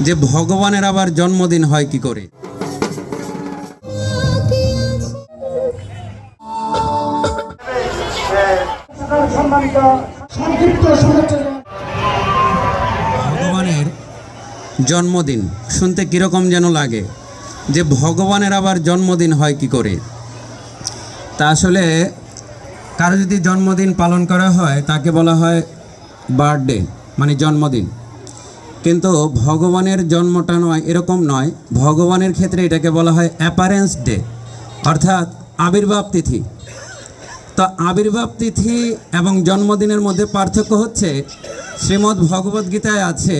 যে ভগবানের আবার জন্মদিন হয় কি করে? ভগবানের জন্মদিন, শুনতে কীরকম যেন লাগে, যে ভগবানের আবার জন্মদিন হয় কি করে? তা আসলে কারও যদি জন্মদিন পালন করা হয়, তাকে বলা হয় বার্থডে মানে জন্মদিন। কিন্তু ভগবানের জন্মটা নয়, এরকম নয়। ভগবানের ক্ষেত্রে এটাকে বলা হয় অ্যাপারেন্স ডে অর্থাৎ আবির্ভাব তিথি। তো আবির্ভাব তিথি এবং জন্মদিনের মধ্যে পার্থক্য হচ্ছে, শ্রীমদ্ ভগবদ্ গীতায় আছে,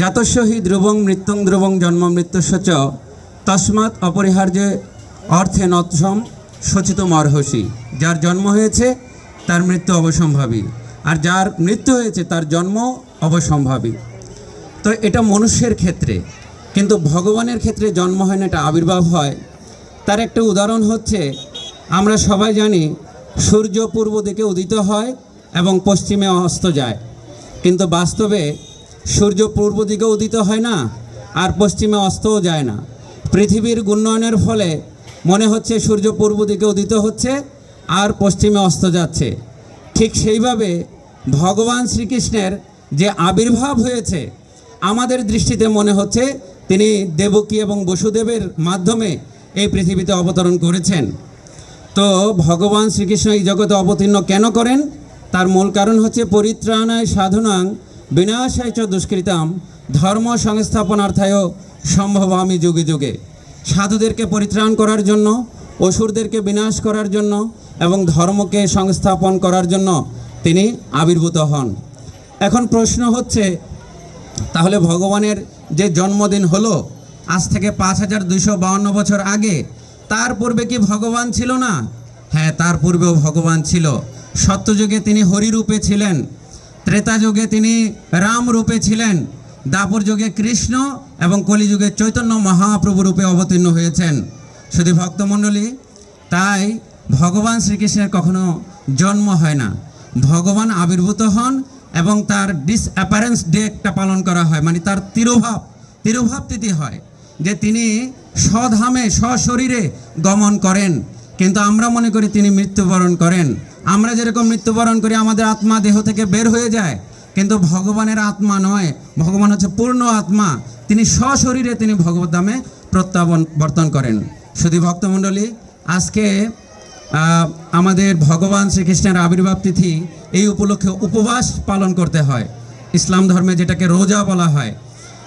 জাতস্যহি ধ্রুবং মৃত্যুং ধ্রুবং জন্ম মৃত্যুস্য চ তস্মাৎ অপরিহার্য অর্থে নৎসম সচিত মর্হসী যার জন্ম হয়েছে, তার মৃত্যু অবসম্ভাবী। আর যার মৃত্যু হয়েছে, তার জন্ম অবসম্ভাবী। তো এটা মনুষ্যের ক্ষেত্রে, কিন্তু ভগবানের ক্ষেত্রে জন্ম হয় না, এটা আবির্ভাব হয়। তার একটা উদাহরণ হচ্ছে, আমরা সবাই জানি সূর্য পূর্ব দিকে উদিত হয় এবং পশ্চিমে অস্ত যায়। কিন্তু বাস্তবে সূর্য পূর্ব দিকে উদিত হয় না আর পশ্চিমে অস্তও যায় না। পৃথিবীর উন্নয়নের ফলে মনে হচ্ছে সূর্য পূর্ব দিকে উদিত হচ্ছে আর পশ্চিমে অস্ত যাচ্ছে। ঠিক সেইভাবে ভগবান শ্রীকৃষ্ণের যে আবির্ভাব হয়েছে, আমাদের দৃষ্টিতে মনে হচ্ছে তিনি দেবকী এবং বসুদেবের মাধ্যমে এই পৃথিবীতে অবতরণ করেছেন। তো ভগবান শ্রীকৃষ্ণ এই জগতে অবতীর্ণ কেন করেন? তার মূল কারণ হচ্ছে পরিত্রাণায় সাধনাং বিনাশায় চ দুষ্কৃতাম ধর্ম সংস্থাপনার্থায় সম্ভব আমি যুগে যুগে। সাধুদেরকে পরিত্রাণ করার জন্য, অসুরদেরকে বিনাশ করার জন্য এবং ধর্মকে সংস্থাপন করার জন্য তিনি আবির্ভূত হন। এখন প্রশ্ন হচ্ছে, তাহলে ভগবানের যে জন্মদিন হলো, আজ থেকে পাঁচ হাজার দুইশো বাউন্ন বছর আগে, তার পূর্বে কি ভগবান ছিল না? হ্যাঁ তার পূর্বেও ভগবান ছিল। সত্যযুগে তিনি হরিরূপে ছিলেন ত্রেতা যুগে তিনি রাম রূপে ছিলেন দাপর যুগে কৃষ্ণ এবং কলিযুগে চৈতন্য মহাপ্রভু রূপে অবতীর্ণ হয়েছেন। শুধু ভক্তমণ্ডলী, তাই ভগবান শ্রীকৃষ্ণের কখনো জন্ম হয় না। ভগবান আবির্ভূত হন এবং তার ডিসঅ্যাপারেন্স ডে একটা পালন করা হয় মানে তার তিরোভাব তিরোভাব তিথি হয়, যে তিনি স্বধামে সশরীরে গমন করেন। কিন্তু আমরা মনে করি তিনি মৃত্যুবরণ করেন। আমরা যেরকম মৃত্যুবরণ করি, আমাদের আত্মা দেহ থেকে বের হয়ে যায়। কিন্তু ভগবানের আত্মা নয়, ভগবান হচ্ছে পূর্ণ আত্মা। তিনি সশরীরে তিনি ভগবত ধামে প্রত্যাবর্তন করেন। শুধু ভক্তমণ্ডলী, আজকে আমাদের ভগবান শ্রীকৃষ্ণের আবির্ভাব তিথি এই উপলক্ষে উপবাস পালন করতে হয়। ইসলাম ধর্মে যেটাকে রোজা বলা হয়।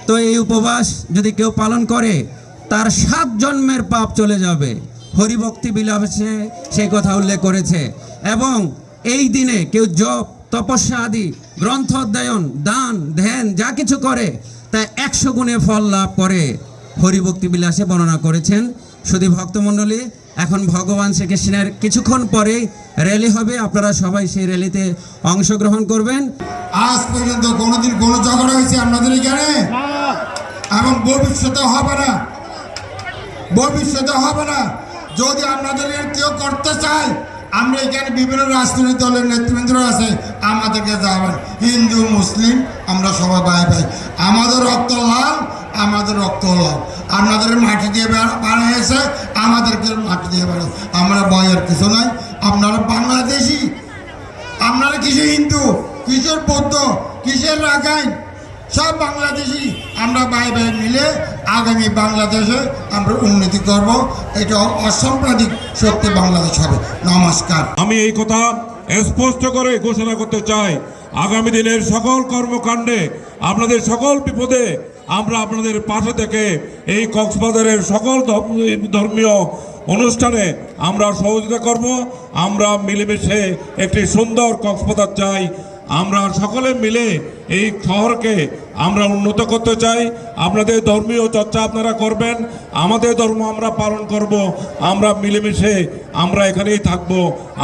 তো এই উপবাস যদি কেউ পালন করে, তার সাত জন্মের পাপ চলে যাবে। হরিভক্তি বিলাসে সেই কথা উল্লেখ করেছে। এবং এই দিনে কেউ জপ, তপস্যা আদি, গ্রন্থ অধ্যয়ন, দান, ধ্যান, যা কিছু করে, তা একশো গুণে ফল লাভ করে। হরিভক্তি বিলাসে বর্ণনা করেছেন শুধু ভক্তমণ্ডলী। এখন ভগবান শ্রীকৃষ্ণের কিছুক্ষণ পরে র্যালি হবে। আপনারা সবাই সেই র্যালিতে অংশগ্রহণ করবেন। আজ পর্যন্ত কোনোদিন কোনো ঝগড়া হয়েছে আপনাদের এখানে? এবং ভবিষ্যতে হবে না। ভবিষ্যতে হবে না। যদি আপনাদের কেউ করতে চায়, আমরা এখানে বিভিন্ন রাজনৈতিক দলের নেতৃবৃন্দ আছে, আমাদেরকে যাবেন হিন্দু, মুসলিম, আমরা সবাই ভাই ভাই। আমাদের রক্ত লাল আমাদের রক্ত লাল আপনাদের মাটি দিয়ে বানা- বানিয়েছে, আমাদেরকে মাটি দিয়ে বানিয়েছে আমরা ভয়ের কিছু নাই। আপনারা বাংলাদেশি। আপনারা কিসের হিন্দু? কিসের বৌদ্ধ? কিসের রাখাইন? সব বাংলাদেশি। আমরা ভাই ভাই মিলে আগামী বাংলাদেশে আমরা উন্নতি করব। এটা অসাম্প্রদায়িক সত্যি বাংলাদেশ হবে। নমস্কার। আমি এই কথা স্পষ্ট করে ঘোষণা করতে চাই। আগামী দিনের সকল কর্মকাণ্ডে আপনাদের সকল বিপদে আমরা আপনাদের পাশে থেকে এই কক্সবাজারের সকল ধর্ম- ধর্মীয় অনুষ্ঠানে আমরা সহযোগিতা করব। আমরা মিলেমিশে একটি সুন্দর কক্সবাজার চাই। আমরা সকলে মিলে এই শহরকে আমরা উন্নত করতে চাই। আপনাদের ধর্মীয় চর্চা আপনারা করবেন, আমাদের ধর্ম আমরা পালন করব, আমরা মিলেমিশে আমরা এখানেই থাকব,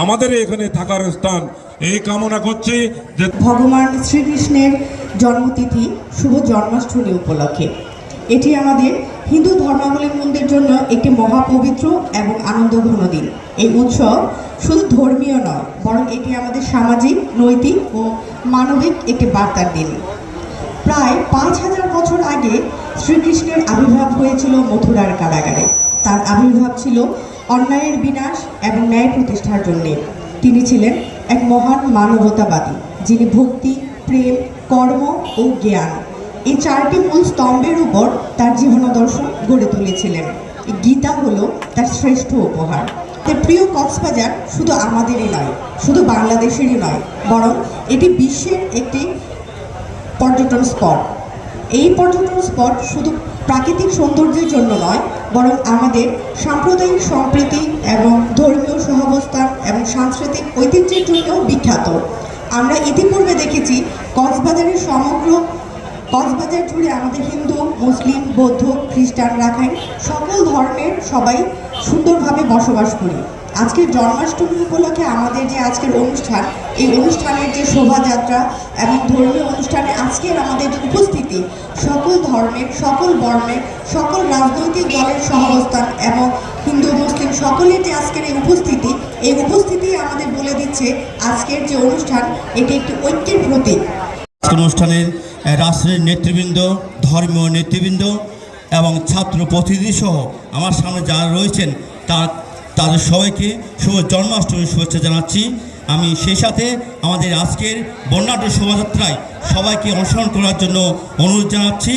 আমাদের এখানে থাকার স্থান। এই কামনা করছি যে ভগবান শ্রীকৃষ্ণের জন্মতিথি শুভ জন্মাষ্টমী উপলক্ষে। এটি আমাদের হিন্দু ধর্মাবলম্বীদের জন্য একটি মহাপবিত্র এবং আনন্দঘন দিন। এই উৎসব শুধু ধর্মীয় নয়, বরং এটি আমাদের সামাজিক, নৈতিক ও মানবিক একটি বার্তার দিন। প্রায় পাঁচ হাজার বছর আগে শ্রীকৃষ্ণের আবির্ভাব হয়েছিল মথুরার কারাগারে। তার আবির্ভাব ছিল অন্যায়ের বিনাশ এবং ন্যায় প্রতিষ্ঠার জন্যে। তিনি ছিলেন এক মহান মানবতাবাদী, যিনি ভক্তি, প্রেম, কর্ম ও জ্ঞান। এই চারটি মূল স্তম্ভের উপর তার জীবনাদর্শ গড়ে তুলেছিলেন। গীতা হলো তার শ্রেষ্ঠ উপহার। তার প্রিয় কক্সবাজার শুধু আমাদেরই নয়, শুধু বাংলাদেশেরই নয়, বরং এটি বিশ্বের একটি পর্যটন স্পট। এই পর্যটন স্পট শুধু প্রাকৃতিক সৌন্দর্যের জন্য নয়, বরং আমাদের সাম্প্রদায়িক সম্প্রীতি এবং ধর্মীয় সহাবস্থান এবং সাংস্কৃতিক ঐতিহ্যের জন্যও বিখ্যাত। আমরা ইতিপূর্বে দেখেছি কক্সবাজারের সমগ্র কক্সবাজার জুড়ে আমাদের হিন্দু, মুসলিম, বৌদ্ধ, খ্রিস্টান রাখাইন সকল ধর্মের সবাই সুন্দরভাবে বসবাস করি। আজকের জন্মাষ্টমী উপলক্ষে আমাদের যে আজকের অনুষ্ঠান, এই অনুষ্ঠানের যে শোভাযাত্রা এবং ধর্মীয় অনুষ্ঠানে আজকের আমাদের যে উপস্থিতি, সকল ধর্মের, সকল বর্ণের, সকল রাজনৈতিক দলের সহাবস্থান এবং হিন্দু, মুসলিম সকলের যে আজকের এই উপস্থিতি এই উপস্থিতি আমাদের বলে দিচ্ছে আজকের যে অনুষ্ঠান, এটি একটি ঐক্যের প্রতীক। অনুষ্ঠানের রাষ্ট্রের নেতৃবৃন্দ, ধর্মীয় নেতৃবৃন্দ এবং ছাত্র প্রতিনিধি সহ আমার সামনে যারা রয়েছেন, তা তাদের সবাইকে শুভ জন্মাষ্টমীর শুভেচ্ছা জানাচ্ছি। আমি সেই সাথে আমাদের আজকের বর্ণাঢ্য শোভাযাত্রায় সবাইকে অনুসরণ করার জন্য অনুরোধ জানাচ্ছি।